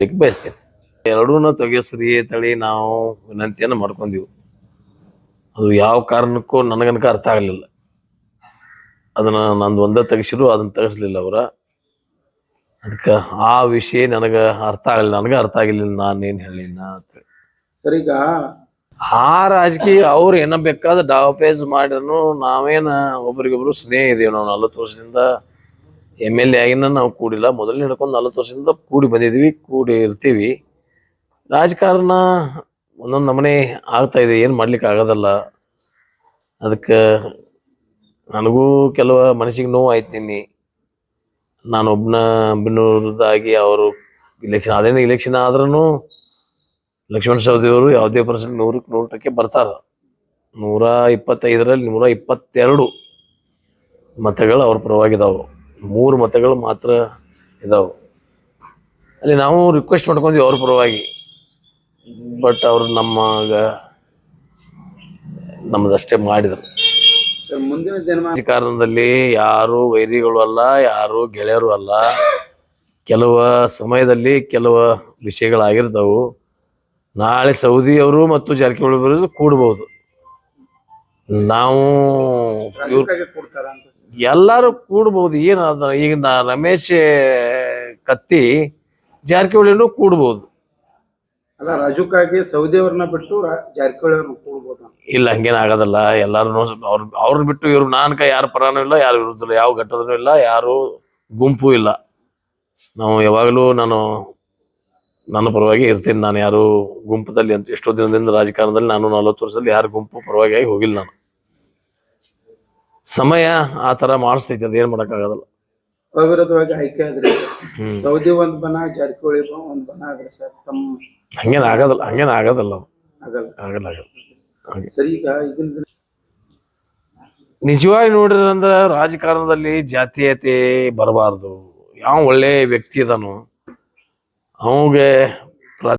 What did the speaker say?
ಇದಕ್ಕೆ ಬಯಸ್ತೇನೆ. ಎರಡೂನ ತೆಗೆಸ್ರಿ ತಳಿ ನಾವು ವಿನಂತಿಯನ್ನು ಮಾಡ್ಕೊಂಡೀವಿ. ಅದು ಯಾವ ಕಾರಣಕ್ಕೂ ನನಗನಕ ಅರ್ಥ ಆಗಲಿಲ್ಲ. ಅದನ್ನ ನಂದು ಒಂದೇ ತೆಗಿಸಿರು ಅದನ್ನ ತೆಗೆಸಲಿಲ್ಲ ಅವರ. ಅದಕ್ಕೆ ಆ ವಿಷಯ ನನಗೆ ಅರ್ಥ ಆಗಲಿಲ್ಲ ನನಗೆ ಅರ್ಥ ಆಗಿಲ್ಲ ನಾನೇನು ಹೇಳಿಲ್ಲ ಅಂತೇಳಿ. ಸರ್ ಈಗ ಆ ರಾಜಕೀಯ ಅವ್ರು ಏನ ಬೇಕಾದ ಡಾವಪೇಜ್ ಮಾಡಿದ್ರು ನಾವೇನ ಒಬ್ರಿಗೊಬ್ರು ಸ್ನೇಹ ಇದೀವಿ ನಾವು ನಲ್ವತ್ತು ವರ್ಷದಿಂದ ಎಂ ಎಲ್ ಎ ಆಗಿನ ನಾವು ಕೂಡಿಲ್ಲ. ಮೊದಲು ಹಿಡ್ಕೊಂಡು ನಲ್ವತ್ತು ವರ್ಷದಿಂದ ಕೂಡಿ ಬಂದಿದ್ದೀವಿ, ಕೂಡಿ ಇರ್ತೀವಿ. ರಾಜಕಾರಣ ಒಂದೊಂದು ನಮನೆ ಆಗ್ತಾ ಇದೆ, ಏನು ಮಾಡ್ಲಿಕ್ಕೆ ಆಗೋದಲ್ಲ. ಅದಕ್ಕೆ ನನಗೂ ಕೆಲವು ಮನಸ್ಸಿಗೆ ನೋವು ಆಯ್ತೀನಿ ನಾನೊಬ್ಬನ ಬಿನ್ನೂರದಾಗಿ ಅವರು ಇಲೆಕ್ಷನ್ ಅದೇನು ಇಲೆಕ್ಷನ್ ಆದ್ರೂ ಲಕ್ಷ್ಮಣ ಸವದಿಯವರು ಯಾವುದೇ ಪರ್ಸೆಂಟ್ ನೂರಕ್ಕೆ ನೂರು ಟಕ್ಕೆ ಬರ್ತಾರ. ನೂರ ಇಪ್ಪತ್ತೈದರಲ್ಲಿ ನೂರ ಇಪ್ಪತ್ತೆರಡು ಮತಗಳು ಅವ್ರ ಪರವಾಗಿದಾವು. ಮೂರು ಮತಗಳು ಮಾತ್ರ ಇದಾವೆ. ಅಲ್ಲಿ ನಾವು ರಿಕ್ವೆಸ್ಟ್ ಮಾಡ್ಕೊಂಡ್ವಿ ಅವ್ರ ಪರವಾಗಿ. ಬಟ್ ಅವರು ನಮ್ಮಗ ನಮ್ಮದಷ್ಟೇ ಮಾಡಿದ್ರು. ಮುಂದಿನ ರಾಜಕಾರಣದಲ್ಲಿ ಯಾರು ವೈರಿಗಳು ಅಲ್ಲ ಯಾರು ಗೆಳೆಯರು ಅಲ್ಲ. ಕೆಲವು ಸಮಯದಲ್ಲಿ ಕೆಲವು ವಿಷಯಗಳಾಗಿರ್ತಾವೆ. ನಾಳೆ ಸೌದಿಯವರು ಮತ್ತು ಜಾರಕಿಹೊಳಿ ಬರೋದು ಕೂಡ್ಬೋದು. ನಾವು ಎಲ್ಲರೂ ಕೂಡ್ಬೋದು ಏನು ಈಗ ನಾ ರಮೇಶ್ ಕತ್ತಿ ಜಾರಕಿಹೊಳಿನೂ ಕೂಡ್ಬೋದು. ಅಲ್ಲ ರಾಜಕಾಗಿ ಸೌದಿಯವ್ರನ್ನ ಬಿಟ್ಟು ಜಾರಕಿಹೊಳಿ ಅವ್ರನ್ನ ಕೂಡ್ಬೋದ? ಇಲ್ಲ ಹಂಗೇನು ಆಗೋದಲ್ಲ. ಎಲ್ಲಾರು ಅವ್ರ ಅವ್ರ ಬಿಟ್ಟು ಇವ್ರು ನಾನ್ಕ ಯಾರ ಪರಾನು ಇಲ್ಲ ಯಾರು ವಿರುದ್ಧ ಇಲ್ಲ ಯಾವ ಘಟ್ಟದೂ ಇಲ್ಲ ಯಾರು ಗುಂಪು ಇಲ್ಲ. ನಾವು ಯಾವಾಗಲೂ ನಾನು ನನ್ನ ಪರವಾಗಿ ಇರ್ತೀನಿ. ನಾನು ಯಾರು ಗುಂಪದಲ್ಲಿ ಅಂತ ಎಷ್ಟೋ ದಿನದಿಂದ ರಾಜಕಾರಣದಲ್ಲಿ ನಾನು ನಲವತ್ತು ವರ್ಷದಲ್ಲಿ ಯಾರು ಗುಂಪು ಪರವಾಗಿ ಆಗಿ ಹೋಗಿಲ್ಲ ನಾನು. ಸಮಯ ಆ ತರ ಮಾಡಿಸ್ತೈತಿ ಅದೇನ್ ಮಾಡಕ್ಕಾಗೋದಲ್ಲ ಅವಿರೋಧವಾಗಿ ಆಯ್ಕೆ ಆದ್ರಿ ಸೌದಿ ಒಂದ್ ಬನ ಜಾರಕಿಹೊಳಿ ಒಂದ್ ಬನ ಆದ್ರೆ ಸರ್ ತಮ್ಮ ಹಂಗೇನ್ ಆಗೋದಲ್ಲ ಹಂಗೇನ್ ಆಗೋದಲ್ಲ ಆಗಲ್ಲ. ಆಗಲ್ಲ ಆಗಲ್ಲ. ಹಾಗೆ. ಸರಿ ಈಗ ಇದನ್ನ ದಿನ- ನಿಜವಾಗಿ ನೋಡಿದ್ರಂದ್ರ ರಾಜಕಾರಣದಲ್ಲಿ ಜಾತೀಯತೆ ಬರಬಾರ್ದು. ಯಾವ ಒಳ್ಳೆ ವ್ಯಕ್ತಿ ಇದಾನೋ ಅವಂಗೆ